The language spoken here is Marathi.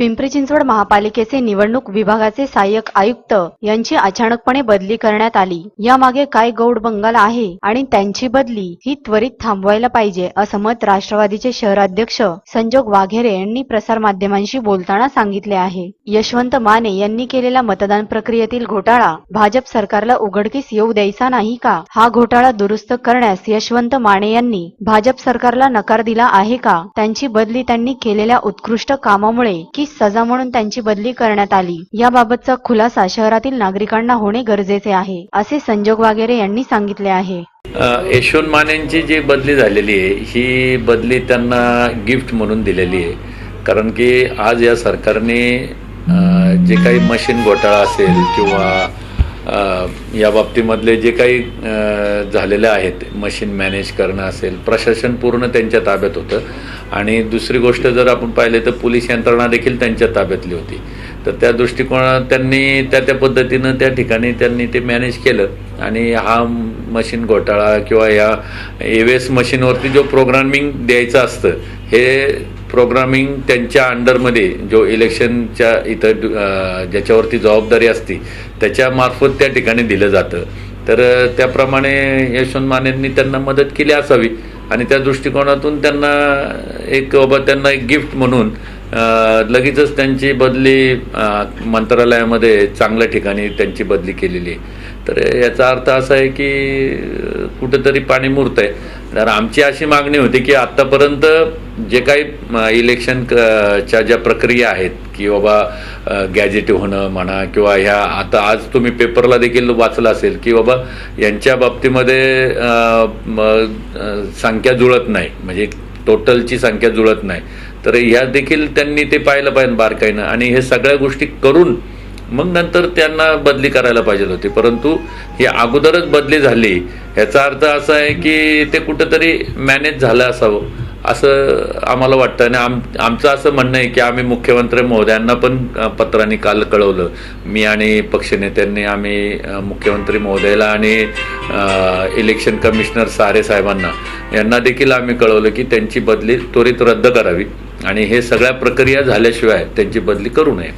पिंपरी चिंचवड महापालिकेचे निवडणूक विभागाचे सहाय्यक आयुक्त यांची अचानकपणे बदली करण्यात आली. यामागे काय गौड बंगाल आहे आणि त्यांची बदली ही त्वरित थांबवायला पाहिजे असं मत राष्ट्रवादीचे शहराध्यक्ष संजोग वाघेरे यांनी प्रसारमाध्यमांशी बोलताना सांगितले आहे. यशवंत माने यांनी केलेला मतदान प्रक्रियेतील घोटाळा भाजप सरकारला उघडकीस येऊ द्यायचा नाही का? हा घोटाळा दुरुस्त करण्यास यशवंत माने यांनी भाजप सरकारला नकार दिला आहे का? त्यांची बदली त्यांनी केलेल्या उत्कृष्ट कामामुळे की सजा म्हणून त्यांची बदली करण्यात आली. याबाबतचा खुलासा शहरातील नागरिकांना होणे गरजेचे आहे असे संजोग वागेरे यांनी सांगितले आहे. यशवंत मानेंची जी बदली झालेली आहे ही बदली त्यांना गिफ्ट म्हणून दिलेली आहे. कारण की आज या सरकारने जे काही मशीन घोटाळा असेल किंवा या बाबतीमधले जे काही झालेले आहेत मशीन मॅनेज करणं असेल प्रशासन पूर्ण त्यांच्या ताब्यात होतं. आणि दुसरी गोष्ट जर आपण पाहिले तर पोलीस यंत्रणा देखील त्यांच्या ताब्यातली होती. तर त्या दृष्टिकोनात त्यांनी त्या त्या पद्धतीनं त्या ठिकाणी त्यांनी ते मॅनेज केलं. आणि हा मशीन घोटाळा किंवा या एव्हीएस मशीनवरती जो प्रोग्रामिंग द्यायचं असतं हे प्रोग्रामिंग त्यांच्या अंडरमध्ये जो इलेक्शनच्या इथं ज्याच्यावरती जबाबदारी असती त्याच्यामार्फत त्या ठिकाणी दिलं जातं. तर त्याप्रमाणे यशवंत मानेंनी त्यांना मदत केली असावी. आणि त्या दृष्टिकोनातून त्यांना एक बाबा त्यांना एक गिफ्ट म्हणून लगेचच त्यांची बदली मंत्रालयामध्ये चांगल्या ठिकाणी त्यांची बदली केलेली आहे. तर याचा अर्थ असा आहे की कुठंतरी पाणी मुरत आहे तर आमची अशी मागणी होती की आत्तापर्यंत जे काही इलेक्शन क- च्या ज्या प्रक्रिया आहेत की बाबा गॅजेट होणं म्हणा किंवा ह्या आता आज तुम्ही पेपरला देखील वाचलं असेल की बाबा यांच्या बाबतीमध्ये संख्या जुळत नाही. म्हणजे टोटलची संख्या जुळत नाही. तर ह्या देखील त्यांनी ते पाहिलं पाहिजे बारकाईनं. आणि हे सगळ्या गोष्टी करून मग नंतर त्यांना बदली करायला पाहिजे होती. परंतु ही अगोदरच बदली झाली ह्याचा अर्थ असा आहे की ते कुठंतरी मॅनेज झालं असावं असं आम्हाला वाटतं. आणि आम आमचं असं म्हणणं आहे की आम्ही मुख्यमंत्री महोदयांना पण पत्राने पत्रांनी काल कळवलं. मी आणि पक्षनेत्यांनी आम्ही मुख्यमंत्री महोदयाला आणि इलेक्शन कमिशनर सारे साहेबांना यांना देखील आम्ही कळवलं की त्यांची बदली त्वरित रद्द करावी. आणि हे सगळ्या प्रक्रिया झाल्याशिवाय त्यांची बदली करू नये.